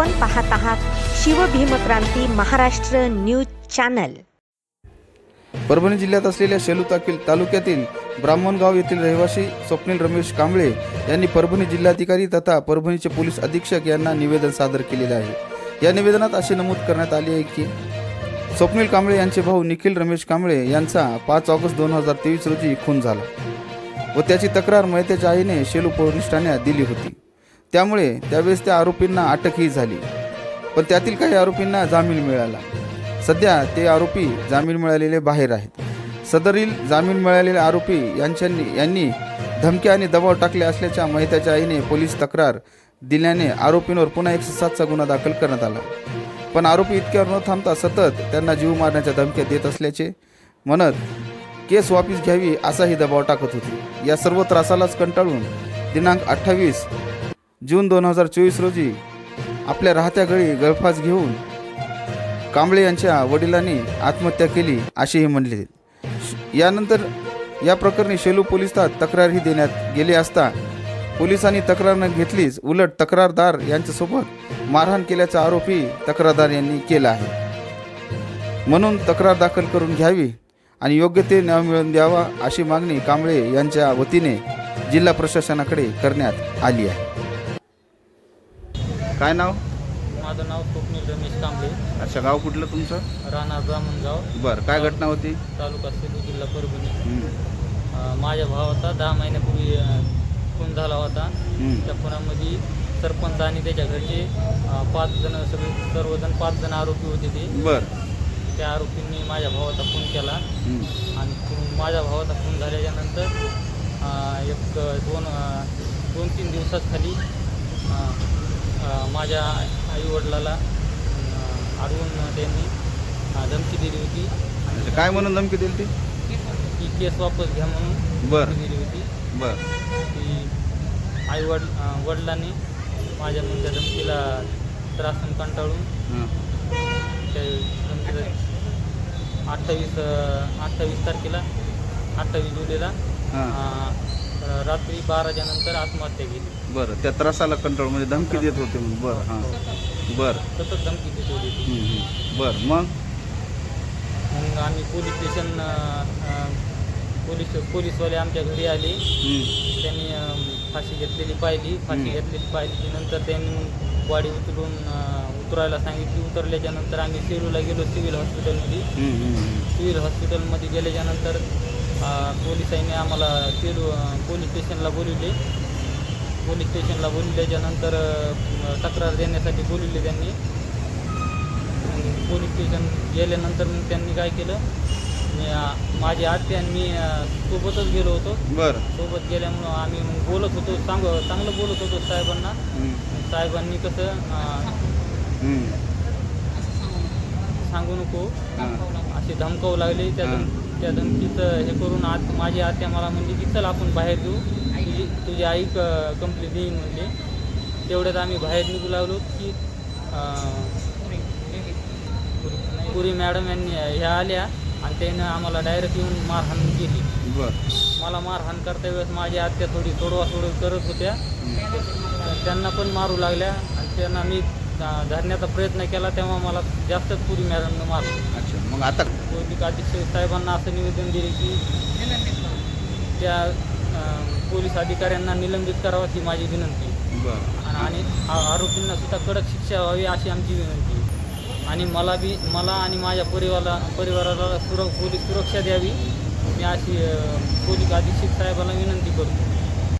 आपण पाहत आहात शिवभीमक्रांती महाराष्ट्र न्यूज चॅनल. परभणी जिल्ह्यात असलेल्या सेलू तालुक्यातील ब्राह्मणगाव येथील रहिवासी स्वप्नील रमेश कांबळे यांनी परभणी जिल्हाधिकारी तथा परभणीचे पोलीस अधीक्षक यांना निवेदन सादर केलेले आहे. या निवेदनात असे नमूद करण्यात आले आहे की स्वप्नील कांबळे यांचे भाऊ निखिल रमेश कांबळे यांचा पाच ऑगस्ट दोन हजार तेवीस रोजी खून झाला व त्याची तक्रार मयतेच्या आईने शेलू पोलीस ठाण्यात दिली होती. त्यामुळे त्यावेळेस त्या आरोपींना अटकही झाली. पण त्यातील काही आरोपींना जामीन मिळाला. सध्या ते आरोपी जामीन मिळालेले बाहेर आहेत. सदरील जामीन मिळालेले आरोपी यांच्यांनी यांनी धमक्या आणि दबाव टाकले असल्याच्या महिताच्या आईने पोलीस तक्रार दिल्याने आरोपींवर पुन्हा एकशे सातचा गुन्हा दाखल करण्यात आला. पण आरोपी इतक्यावर न थांबता सतत त्यांना जीव मारण्याच्या धमक्या देत असल्याचे म्हणत केस वापस घ्यावी असाही दबाव टाकत होती. या सर्व त्रासालाच कंटाळून दिनांक अठ्ठावीस जून दोन हजार चोवीस रोजी आपल्या राहत्या घरी गळफास घेऊन कांबळे यांच्या वडिलांनी आत्महत्या केली असेही म्हणले. यानंतर या प्रकरणी शेलू पोलिसात तक्रारही देण्यात गेली असता पोलिसांनी तक्रार न घेतलीच उलट तक्रारदार यांच्यासोबत मारहाण केल्याचा आरोपही तक्रारदार यांनी केला आहे. म्हणून तक्रार दाखल करून घ्यावी आणि योग्य ते न्याय मिळवून द्यावा अशी मागणी कांबळे यांच्या वतीने जिल्हा प्रशासनाकडे करण्यात आली आहे. काय नाव? माझं नाव स्वप्नील रमेश कांबळे. अच्छा गाव कुठलं तुमचं? राहणार ब्राह्मणगाव बरं काय घटना होती? तालुका सेलू जिल्हा परभणी. हम्म, अं, माझ्या भावाचा दहा महिन्यापूर्वी अं, खून झाला होता. हम्म, त्या खुनामध्ये सरपंच आणि त्याच्या घरचे अं, पाच जण सगळे सर्वजण पाच जण आरोपी होते ते. बरं. त्या आरोपींनी माझ्या भावाचा खून केला. हम्म, आणि खून- माझ्या भावाचा खून झाल्याच्यानंतर अं, एक दोन अं, दोन तीन दिवसात खाली अं, माझ्या आईवडिलाला अडवून त्यांनी धमकी दिली होती. अच्छा, काय म्हणून धमकी दिली ती ती केस वापस घ्या म्हणून बरं. दिली होती. बरं. ती आई वड वडिलांनी माझ्या त्या धमकीला त्रासून कंटाळून त्या धमकीला अठ्ठावीस अठ्ठावीस तारखेला अठ्ठावीस जुलैला रात्री बाराच्या नंतर आत्महत्या केली. बरं त्या त्रासाला कंट्रोल म्हणजे धमकी देत होते म्हणून. बरं हां. बरं. सतत धमकी देत होती ती. हम्म, हम्म. बरं मग? मग आम्ही पोलीस स्टेशन पोलीस पोलीसवाले आमच्या घरी आले. हम्म, त्यांनी अं, फाशी घेतलेली पाहिली. फाशी हम्म. घेतलेली पाहिली. नंतर त्यांनी मग उचलून अं, उतरायला सांगितली. उतरल्याच्या नंतर आम्ही सेलूला गेलो सिव्हिल हॉस्पिटलमध्ये. हम्म, हम्म, हम्म. सिव्हिल हॉस्पिटलमध्ये गेल्याच्यानंतर पोलिसांनी आम्हाला अं, पोलीस स्टेशनला बोलवले. पोलीस स्टेशनला बोलवल्याच्या नंतर अं, तक्रार देण्यासाठी बोलवले त्यांनी. पोलीस स्टेशन गेल्यानंतर मग त्यांनी काय केलं? मी, माझी आत्या आणि मी सोबतच गेलो होतो. बरं. सोबत गेल्यामुळं आम्ही मग बोलत होतो सांग चांगलं बोलत होतो साहेबांना. साहेबांनी कसं. सांगू नको. असे धमकावू लागले. त्या धम त्या धमकीचं हे करून आत माझी आत्या मला म्हणली की चल आपण बाहेर घेऊ तुझी तुझी आई क कंप्लीट देईन म्हणले. तेवढ्यात आम्ही बाहेर निघू लागलो की पुरी मॅडम यांनी ह्या आल्या आणि त्यानं आम्हाला डायरेक्ट येऊन मारहाण केली. बरं. मला मारहाण करता वेळेस माझी आत्या थोडी सोडवा सोडव करत होत्या. त्यांना पण मारू लागल्या आणि त्यांना मी धरण्याचा प्रयत्न केला तेव्हा मला जास्तच पुरी मॅडमनं मारलं. अच्छा मग आता? पोलीस अधीक्षक साहेबांना असं निवेदन दिले की त्या अं, पोलीस अधिकाऱ्यांना निलंबित करावं ही माझी विनंती. बरं. आणि- आ- आरोपींना सुद्धा कडक शिक्षा व्हावी अशी आमची विनंती. आणि मला बी मला आणि माझ्या परिवाराला परिवाराला सुर पोलीस सुरक्षा द्यावी मी अशी अं, पोलीस अधीक्षक साहेबांना विनंती करतो.